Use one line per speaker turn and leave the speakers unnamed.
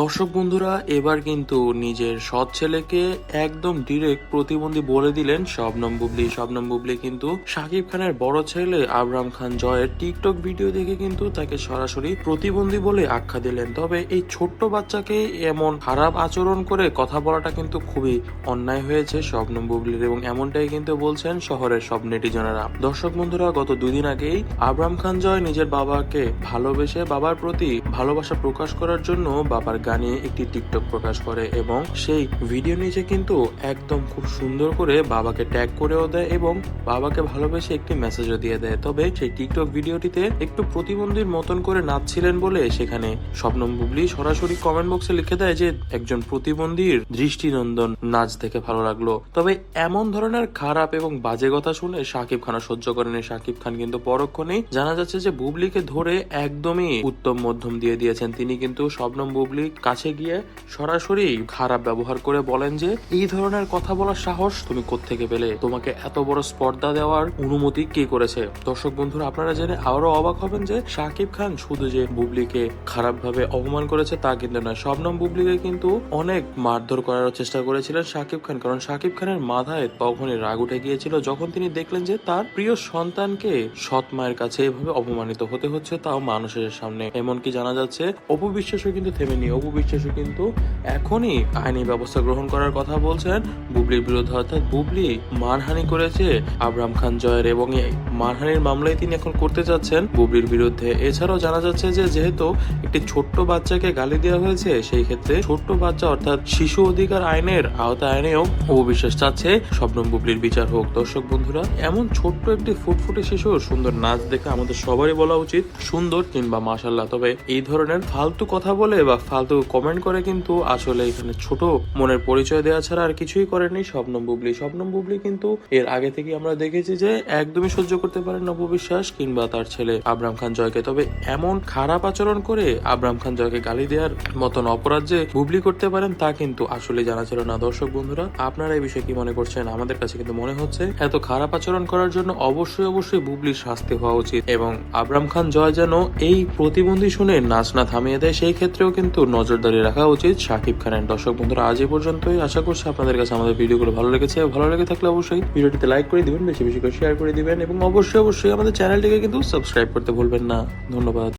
দর্শক বন্ধুরা, এবার কিন্তু নিজের সৎ ছেলেকে একদম ডিরেক্ট প্রতিবন্ধী বলে দিলেন শবনম বুবলি। শবনম বুবলি কিন্তু শাকিব খানের বড় ছেলে আবরাম খান জয়ের টিকটক ভিডিও দেখে কিন্তু তাকে সরাসরি প্রতিবন্ধী বলে আখ্যা দিলেন। তবে এই ছোট্ট বাচ্চাকে এমন খারাপ আচরণ করে কথা বলাটা কিন্তু খুবই অন্যায় হয়েছে শবনম বুবলির এবং এমনটাই কিন্তু বলছেন শহরের সব নেটিজনেরা। দর্শক বন্ধুরা, গত দুদিন আগেই আবরাম খান জয় নিজের বাবাকে ভালোবেসে বাবার প্রতি ভালোবাসা প্রকাশ করার জন্য বাবার গানে একটি টিকটক প্রকাশ করে এবং সেই ভিডিও নিচে কিন্তু একদম খুব সুন্দর করে বাবাকে ট্যাগ করেও দেয় এবং বাবাকে ভালোবেসে একটি মেসেজও দিয়ে দেয়। তবে সেই টিকটক ভিডিওটিতে একটু প্রতিবন্ধীর মতন করে নাচছিলেন বলে সেখানে স্বপ্নম বুবলি সরাসরি কমেন্ট বক্সে লিখে দেয় যে, একজন প্রতিবন্ধীর দৃষ্টিনন্দন নাচ দেখে ভালো লাগল। তবে এমন ধরনের খারাপ এবং বাজে কথা শুনে শাকিব খানও সহ্য করেনি শাকিব খান কিন্তু পরক্ষণেই জানা যাচ্ছে যে, বুবলিকে ধরে একদমই উত্তম মধ্যম দিয়ে দিয়েছেন। তিনি কিন্তু শবনম বুবলি কাছে গিয়ে সরাসরি খারাপ ব্যবহার করে বলেন যে, এই ধরনের কথা বলার সাহস তুমি কোত্থেকে পেলে? তোমাকে এত বড় স্পর্ধা দেওয়ার অনুমতি কে করেছে? দর্শক বন্ধুরা, আপনারা জেনে আরও অবাক হবেন যে, শাকিব খান শুধু যে বুবলিকে খারাপ ভাবে অপমান করেছে তা কিন্তু নয়, শবনম বুবলিকে কিন্তু অনেক মারধর করার চেষ্টা করেছিলেন শাকিব খান। কারণ শাকিব খানের মাথায় তখনই রাগ উঠে গিয়েছিল যখন তিনি দেখলেন যে, তার প্রিয় সন্তানকে সৎ মায়ের কাছে এভাবে অপমানিত হতে হচ্ছে তাও মানুষের সামনে। এমনকি জানা যাচ্ছে অপু কিন্তু থেমে থেমেনি। অপু বিশ্বাসও কিন্তু এখনই আইনি ব্যবস্থা গ্রহণ করার কথা বলছেন বুবলির বিরুদ্ধে, অর্থাৎ বুবলি মানহানি করেছে আবরাম খান জয়ের এবং এই মানহানির মামলায় তিনি এখন করতে যাচ্ছেন বুবলির বিরুদ্ধে। এছাড়াও জানা যাচ্ছে যে যেহেতু একটি ছোট্ট বাচ্চাকে গালি দেওয়া হয়েছে, সেই ক্ষেত্রে ছোট্ট বাচ্চা অর্থাৎ শিশু অধিকার আইনের আওতা আইনেও অবিশ্বাস চাচ্ছে স্বপ্নম বুবলির বিচার হোক। দর্শক বন্ধুরা, এমন ছোট্ট একটি ফুটফুটে শিশুর সুন্দর নাচ দেখে আমাদের সবারই বলা উচিত সুন্দর কিংবা মাসাল্লাহ তবে এই ধরনের ফালতু কথা বলে বা ফালতু কমেন্ট করে কিন্তু আসলে এখানে ছোট মনের পরিচয় দেওয়া ছাড়া আর কিছুই করেনি স্বপ্নম বুবলি। স্বপ্নম বুবলি কিন্তু এর আগে থেকে আমরা দেখেছি যে একদমই সহ্য করতে পারেন না অপবিশ্বাস কিংবা তার ছেলে আবরাম খান জয়কে। তবে এমন খারাপ আচরণ করে আবরাম খান জয়কে গালি দেওয়ার মতন অপরাধ যে বুবলি করতে পারেন তা কিন্তু আসলে জানা ছিল না। দর্শক বন্ধুরা, আপনারা এই বিষয়ে কি মনে করছেন? আমাদের কাছে কিন্তু মনে হচ্ছে এত খারাপ আচরণ করার জন্য অবশ্যই অবশ্যই বুবলির শাস্তি হওয়া উচিত এবং আবরাম খান জয় যেন এই প্রতিবন্ধী শুনে নাচ না থামিয়ে দেয়, সেই ক্ষেত্রেও কিন্তু নজরদারি রাখা উচিত। শাকিব খানের দর্শক বন্ধুরা, আজ এ পর্যন্তই। আশা করছি আপনাদের কাছে আমাদের ভিডিওগুলো ভালো লেগেছে। ভালো লেগে থাকলে অবশ্যই ভিডিওটিতে লাইক করে দিবেন, বেশি বেশি করে শেয়ার করে দিবেন এবং অবশ্যই অবশ্যই আমাদের চ্যানেলটিকে কিন্তু সাবস্ক্রাইব করতে ভুলবেন না। ধন্যবাদ।